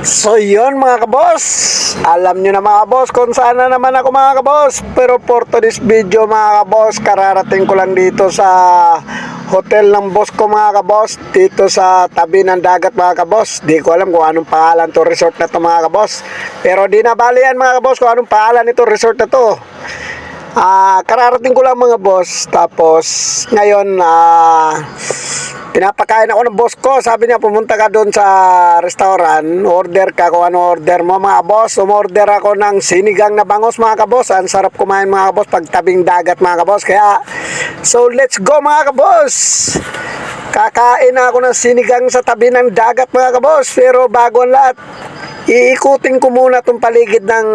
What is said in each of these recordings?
So yun mga kabos, alam nyo na mga kabos kung saan na naman ako mga kabos. Pero for today's video mga kabos, kararating ko lang dito sa hotel ng boss ko mga kabos. Dito sa tabi ng dagat mga kabos. Di ko alam kung anong pangalan to resort na to mga kabos. Pero di na bali yan mga kabos kung anong pangalan ito resort na to. Ah, kararating ko lang mga boss. Tapos ngayon ah pinapakain ako ng boss ko. Sabi niya pumunta ka doon sa restaurant, order ka kung ano order mo mga boss. Umorder ako ng sinigang na bangos mga kabos. Ang sarap kumain mga kabos pag tabing dagat mga kabos. Kaya so let's go mga kabos. Kakain ako ng sinigang sa tabi ng dagat mga kabos. Pero bago ang lahat, iikutin ko muna itong paligid ng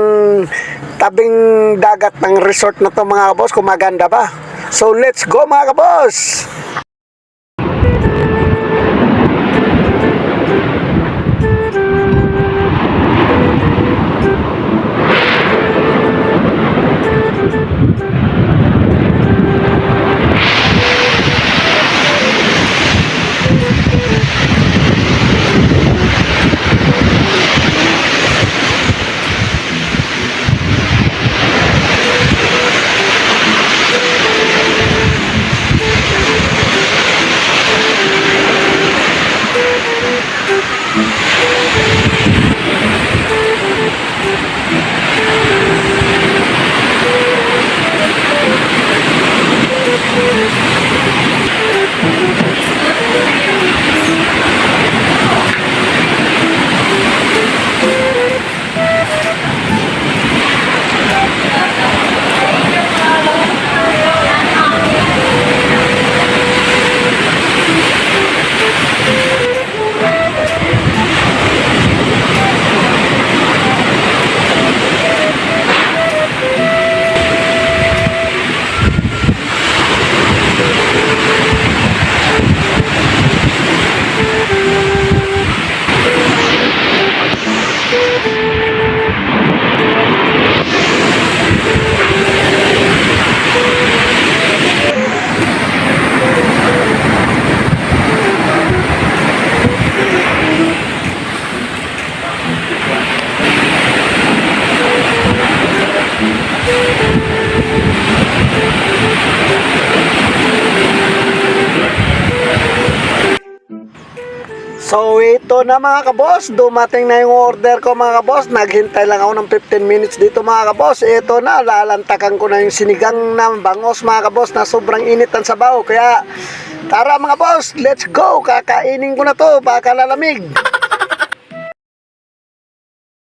tabing dagat ng resort na to mga kabos kung maganda ba. So let's go mga kabos! So ito na mga kabos, dumating na yung order ko mga kabos. Naghintay lang ako ng 15 minutes dito mga kabos. Ito na, lalantakan ko na yung sinigang na bangos mga kabos na sobrang init ang sabaw. Kaya tara mga boss, let's go. Kakainin ko na to, baka lalamig.